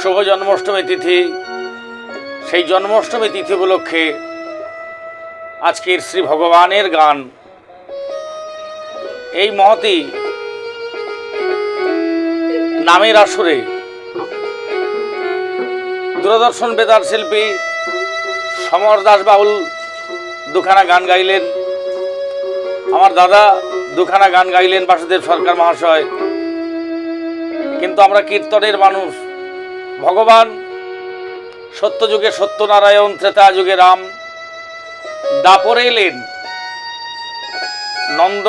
শুভ জন্মাষ্টমী তিথি। সেই জন্মাষ্টমী তিথি উপলক্ষে আজকের শ্রী ভগবানের গান। এই মহতি নামের আসরে দূরদর্শন বেতার শিল্পী সমর দাস বাউল দুখানা গান গাইলেন। আমার দাদা দুখানা গান গাইলেন বাসুদেব সরকার মহাশয়। কিন্তু আমরা কীর্তনের মানুষ। ভগবান সত্যযুগে সত্যনারায়ণ ত্রেতা যুগে রাম, দাপরে এলেন নন্দ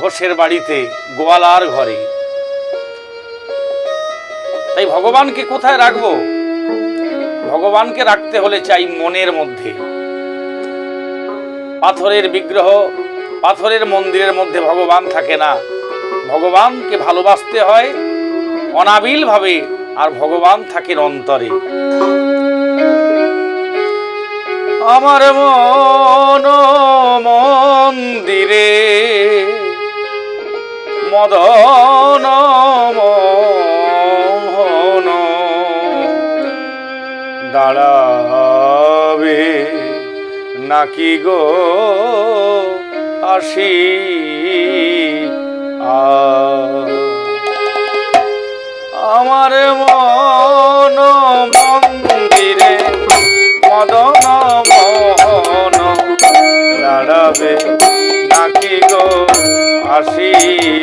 ঘোষের বাড়িতে, গোয়ালার ঘরে। তাই ভগবানকে কোথায় রাখব? ভগবানকে রাখতে হলে চাই মনের মধ্যে। পাথরের বিগ্রহ, পাথরের মন্দিরের মধ্যে ভগবান থাকে না। ভগবানকে ভালোবাসতে হয় অনাবিলভাবে আর ভগবান থাকেন অন্তরে। আমার মন মন্দিরে মদন নাকি গো আসি? আমার মন মন্দিরে মদন মোহন দাঁড়াবে নাকি গো আসিয়া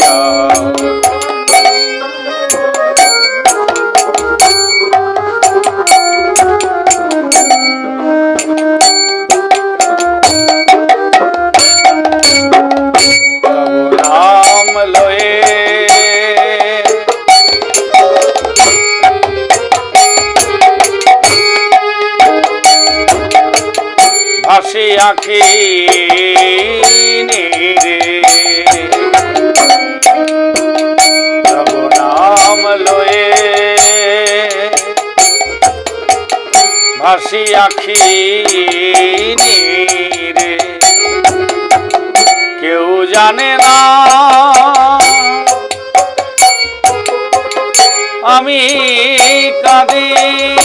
আখি রে। তব নাম লয়ে ভাসি আখি রে। কেউ জানে না আমি কাঁদি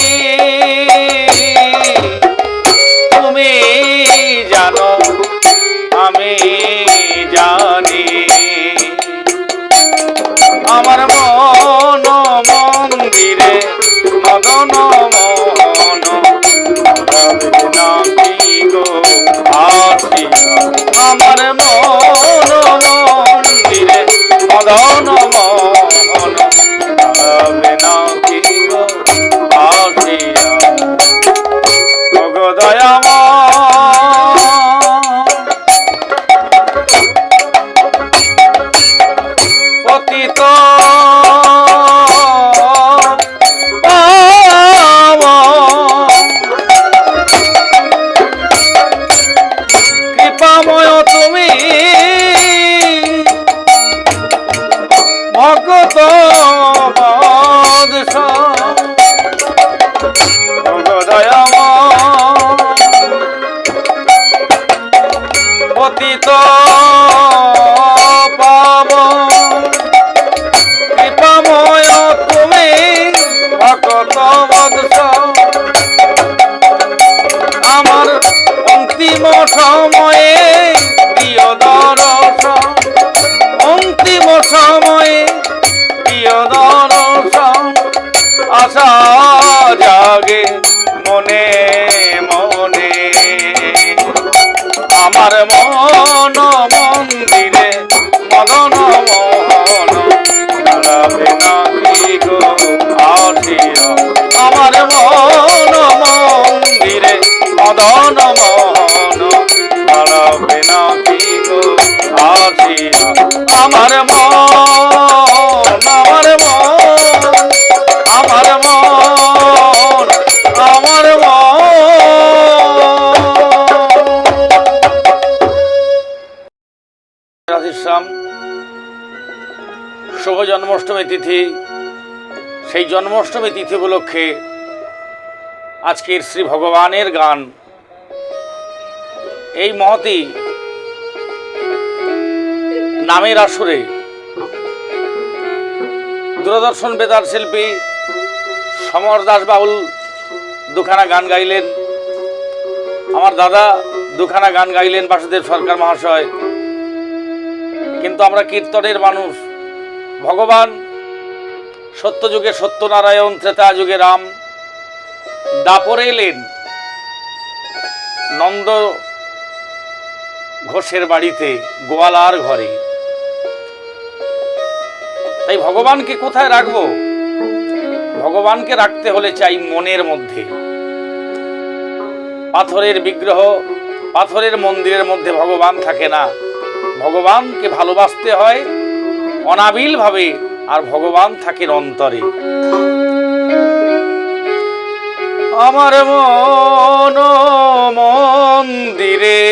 জাগে মনে মনে। আমার মন মন্দিরে মদন মোহন দাঁড়াবে নাকি গো আসিয়া আমার মন মন্দিরে মদন মোহন রাধেশ্যাম শুভ জন্মাষ্টমী তিথি। সেই জন্মাষ্টমী তিথি উপলক্ষে আজকের শ্রী ভগবানের গান। এই মহতি নামের আসরে দূরদর্শন বেতার শিল্পী সমর দাস বাউল দুখানা গান গাইলেন। আমার দাদা দুখানা গান গাইলেন বাসুদেব সরকার মহাশয়। কিন্তু আমরা কীর্তনের মানুষ। ভগবান, সত্যযুগে সত্যনারায়ণ ত্রেতা যুগে রাম, দাপরে এলেন নন্দ ঘোষের বাড়িতে, গোয়ালার ঘরে। তাই ভগবানকে কোথায় রাখব? ভগবানকে রাখতে হলে চাই মনের মধ্যে। পাথরের বিগ্রহ, পাথরের মন্দিরের মধ্যে ভগবান থাকে না। ভগবানকে ভালোবাসতে হয় অনাবিল ভাবে আর ভগবান থাকেন অন্তরে। আমার মন মন্দিরে,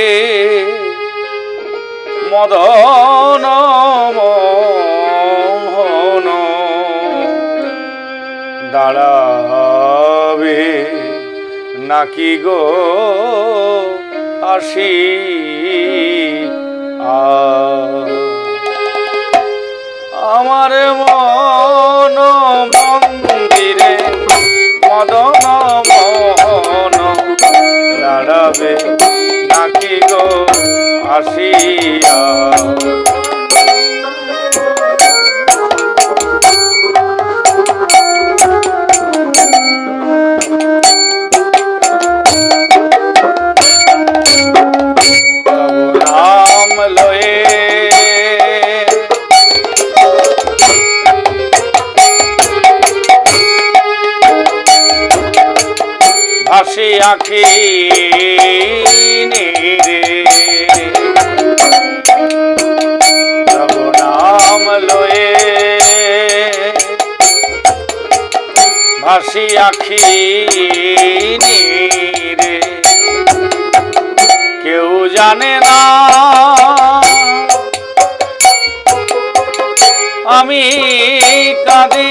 মদন মোহন দাঁড়াবে নাকি গো আসি? আমার মন আখি রে তব নাম লয়ে ভাসি আখি রে কেউ জানে না আমি কাঁদি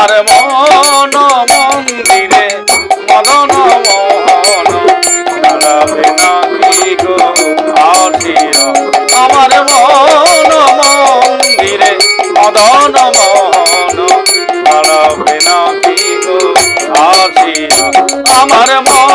আমার মন মন্দিরে, মদন মোহন। দাঁড়াবে নাকি গো? আসিয়া আমার মন মন্দিরে, মদন মোহন। দাঁড়াবে নাকি গো? আসিয়া আমার মন